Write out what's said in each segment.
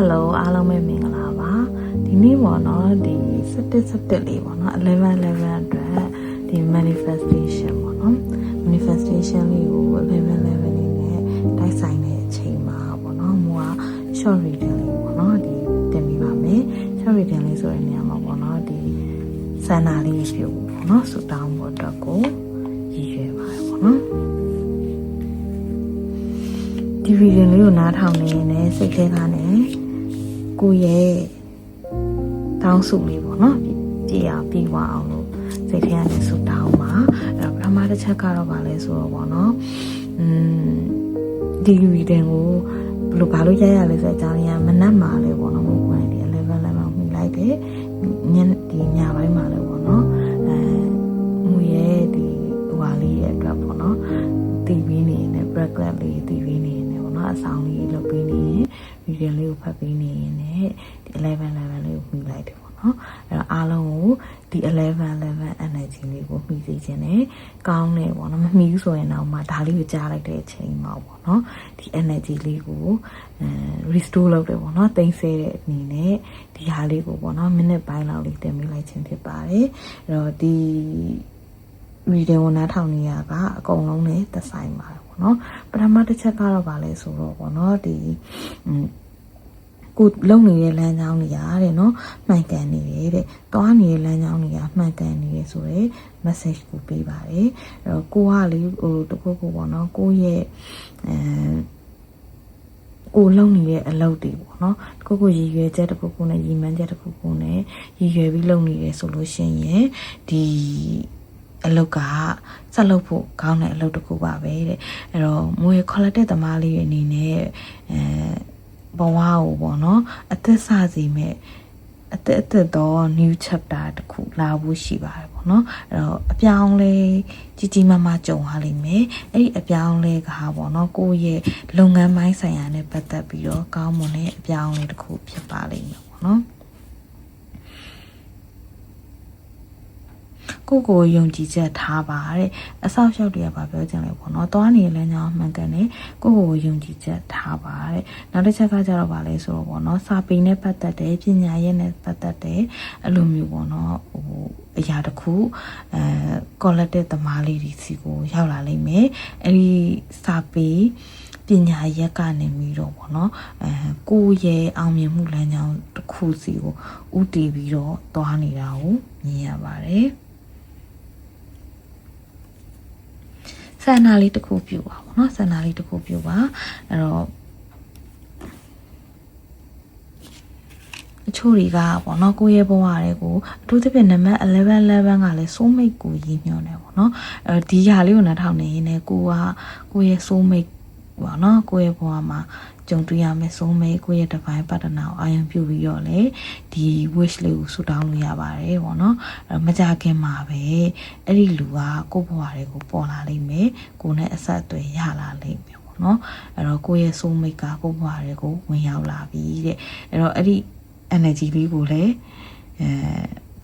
Hello အားလုံးပဲမင်္ဂလာပါဒီနေ့ပေါ့နော်ဒီ17 17လေးပေါ့နော်11 11အတွက်ဒီ manifestation ပေါ့နော် manifestation လေးကို11 11လေးနဲ့တိုက်ဆိုင်တဲ့အချိန်မှာပေါ့နော်မိုးက short reading လေးပေါ့နော်ဒီတင်ပြပါမယ် short reading လေးဆိုတဲ့နေရာမှာပေါ့နော်ဒီစန္ဒာလေးပြုတ်ပေါ့နော်ဆူတောင်းဖို့အတွက်ကိုရည်ရွယ်ပါတယ်ပေါ့နော်ဒီဗီဒီယိုလေးကိုနားထောင်နေရင်လည်းစိတ်ထဲကနေ ကိုယ့်ရဲ့တောင်းစုလေးပေါ့နော်ပြည့်အောင်ပြီးသွားအောင်လို့စိတ်ထဲကနေဆုတောင်းပါအဲ့တော့ပထမတစ်ချက်ကတော့ဗာလဲဆိုတော့ပေါ့နော်อืมဒီဗီဒီယိုကိုဘယ်လိုဘာလို့ရိုက်ရလဲဆိုတော့အကြောင်းရင်းကမနက်မှာလေပေါ့နော်မို့ဝင်ဒီ11 11မှမိလိုက်တယ်ညဒီညပိုင်းမှာလေပေါ့နော်အဲမူရဲ့ဒီဟိုဟာလေးရဲ့အတွက်ပေါ့နော်တီဗီနေနေ bracket လေးတီဗီနေနေပေါ့နော်အဆောင်လေးလုပ်ပေး နေရင်ဗီဒီယိုလေးကိုဖတ်ပေးနေရင်လည်းဒီ11 11လေးကိုမိလိုက်တယ်ပေါ့နော်အဲ့တော့အားလုံးကိုဒီ11 11 energy လေးကိုမိစေခြင်းနဲ့ကောင်းတယ်ပေါ့နော်မမိဘူးဆိုရင်တော့မှဒါလေးကိုကြားလိုက်တဲ့အချိန်မှာပေါ့နော်ဒီ energy လေးကိုအဲ restore လုပ်တယ်ပေါ့နော်တိမ့်ဆဲတဲ့အနေနဲ့ဒီဟာလေးကိုပေါ့နော်မိနစ်ပိုင်းလောက်လေးတင်ပေးလိုက်ခြင်းဖြစ်ပါတယ်အဲ့တော့ဒီရီဒင်ကိုနားထောင်နေရကအကုန်လုံးနဲ့သက်ဆိုင်ပါတယ်ပေါ့နော်ပထမတစ်ချက်ကတော့ဗာလဲဆိုတော့ပေါ့နော်ဒီอืม ကိုလုံနေတဲ့လမ်းကြောင်းတွေရတဲ့နော်မှန်ကန်နေတယ်တဲ့တွားနေတဲ့လမ်းကြောင်းတွေကမှန်ကန်နေတယ်ဆိုရယ် message ကိုပေးပါတယ်အဲ့တော့ကိုကလေဟိုတခုခုပေါ့နော်ကိုရဲ့အဲကိုလုံနေတဲ့အလုပ်တွေပေါ့နော်တခုခုရည်ရွယ်ချက်တခုခုနဲ့ရည်မှန်းချက်တခုခုနဲ့ရည်ရွယ်ပြီးလုပ်နေတယ်ဆိုလို့ရှိရင်ဒီအလုပ်ကဆက်လုပ်ဖို့ကောင်းတဲ့အလုပ်တစ်ခုပါပဲတဲ့အဲ့တော့မွေခေါ်လက်တဲ့သမားလေးတွေအနေနဲ့အဲ ဘဝကိုပေါ့နော်အသက်ဆစီမဲ့အသက်အသက်တော့ new chapter တစ်ခုလာဖို့ရှိပါတယ်ပေါ့နော်အဲ့တော့အပြောင်းလဲကြီးကြီးမားမားကြုံရလိမ့်မယ်အဲ့ဒီအပြောင်းလဲကဟာပေါ့နော်ကိုယ့်ရဲ့လုပ်ငန်းပိုင်းဆိုင်ရာနဲ့ပတ်သက်ပြီးတော့ကောင်းမွန်တဲ့အပြောင်းလဲတစ်ခုဖြစ်ပါလိမ့်မယ်ပေါ့နော် ကိုကိုယုံကြည်ချက်ထားပါတဲ့အဆောက်အအုံတွေကဘာပြောချင်လဲပေါ့နော်သွားနေလမ်းကြောင်းမှန်ကန်တယ်ကိုကိုယုံကြည်ချက်ထားပါတဲ့နောက်တစ်ချက်ကကြတော့ဗာလဲဆိုတော့ပေါ့နော်စာပေနဲ့ပတ်သက်တယ်ပညာရေးနဲ့ပတ်သက်တယ်အဲ့လိုမျိုးပေါ့နော်ဟိုအရာတစ်ခုအဲ collective သမားလေးတွေစီကိုရောက်လာလိမ့်မယ်အဲ့ဒီစာပေပညာရက်ကနေပြီးတော့ဗောနော်အဲကိုယ့်ရဲ့အောင်မြင်မှုလမ်းကြောင်းတစ်ခုစီကိုဥတည်ပြီးတော့သွားနေတာကိုမြင်ရပါတယ် ဆန္ဒလေးတစ်ခုပြုပါဗောနော်ဆန္ဒလေးတစ်ခုပြုပါအဲ့တော့အချို့တွေကပေါ့နော်ကိုယ့်ရဲ့ဘဝတွေကိုအထူးသဖြင့်နံပါတ်11 11ကလည်း soul mate ကိုရည်ညွှန်းတယ်ပေါ့နော်အဲဒီဟာလေးကိုနားထောင်နေရင်လည်းကိုကကိုယ့်ရဲ့ soul mate ပေါ့နော်ကိုယ့်ရဲ့ဘဝမှာကြုံတွေ့ရမယ်ဆိုမေးကိုယ့်ရဲ့ divine partner ကိုအာရုံပြုပြီးတော့လေဒီ wish လေးကိုဆူတောင်းလို့ရပါတယ်ပေါ့နော်အဲမကြခင်မှာပဲအဲ့ဒီလူကကိုယ့်ဘဝတွေကိုပေါ်လာလိမ့်မယ်ကိုယ်နဲ့အဆက်အသွယ်ရလာလိမ့်မယ်ပေါ့နော်အဲ့တော့ကိုယ့်ရဲ့ soul mate ကကိုယ့်ဘဝတွေကိုဝင်ရောက်လာပြီတဲ့အဲ့တော့အဲ့ဒီ energy လေးကိုလည်းအဲ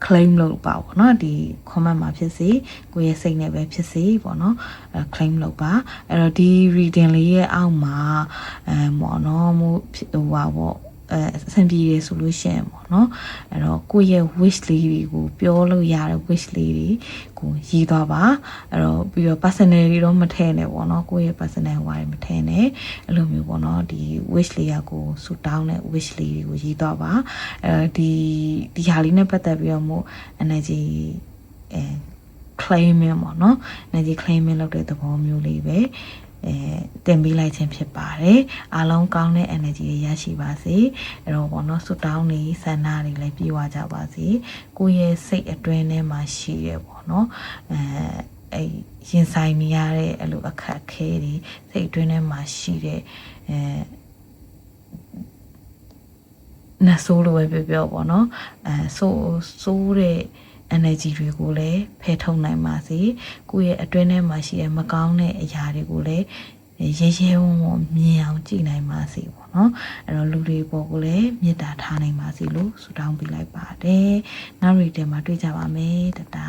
claim လုပ်ပါပေါ့နော်ဒီ comment မှာဖြစ်စေကိုယ့်ရဲ့စိတ်နဲ့ပဲဖြစ်စေပေါ့နော်အဲ claim လုပ်ပါအဲ့တော့ဒီ reading လေးရဲ့အောက်မှာအဲပေါ့နော်မို့ဟိုပါပေါ့ အဲအဆင်ပြေရဆိုလို့ရှိရင်ပေါ့နော်အဲ့တော့ကိုယ့်ရဲ့ wish လေးတွေကိုပြောလို့ရတဲ့ wish လေးတွေကိုရေးသွားပါအဲ့တော့ပြီးတော့ personal တွေတော့မထည့်နဲ့ပေါ့နော်ကိုယ့်ရဲ့ personal ဟိုတွေမထည့်နဲ့အဲ့လိုမျိုးပေါ့နော်ဒီ wish လေးရကိုဆူတောင်းတဲ့ wish လေးတွေကိုရေးသွားပါအဲဒီဒီဟာလေးနဲ့ပတ်သက်ပြီးတော့မို့ energy အဲ claiming ပေါ့နော် energy claiming လုပ်တဲ့သဘောမျိုးလေးပဲ အဲတင်ပေးလိုက်ခြင်းဖြစ်ပါတယ်အားလုံးကောင်းတဲ့ energy တွေရရှိပါစေအဲ့တော့ဘောနော်ဆွတောင်းနေဆန္ဒတွေလည်းပြေဝကြပါစေကိုယ့်ရဲ့စိတ်အတွင်းထဲမှာရှိရပေါ့နော်အဲအဲ့ရင်ဆိုင်နေရတဲ့အဲ့လိုအခက်အခဲတွေစိတ်အတွင်းထဲမှာရှိတဲ့အဲနတ်ဆိုးလိုပဲပြောပြောပေါ့နော်အဲဆိုးဆိုးတဲ့ energy တွေကိုလည်းဖယ်ထုတ်နိုင်ပါစေကိုယ့်ရဲ့အတွင်းထဲမှာရှိတဲ့မကောင်းတဲ့အရာတွေကိုလည်းရဲရဲဝံ့ဝံ့မြင်အောင်ကြည့်နိုင်ပါစေပေါ့နော်အဲ့တော့လူတွေပေါ်ကိုလည်းမေတ္တာထားနိုင်ပါစေလို့ဆုတောင်းပေးလိုက်ပါတယ်နောက်ရီတင်မှာတွေ့ကြပါမယ်တတာ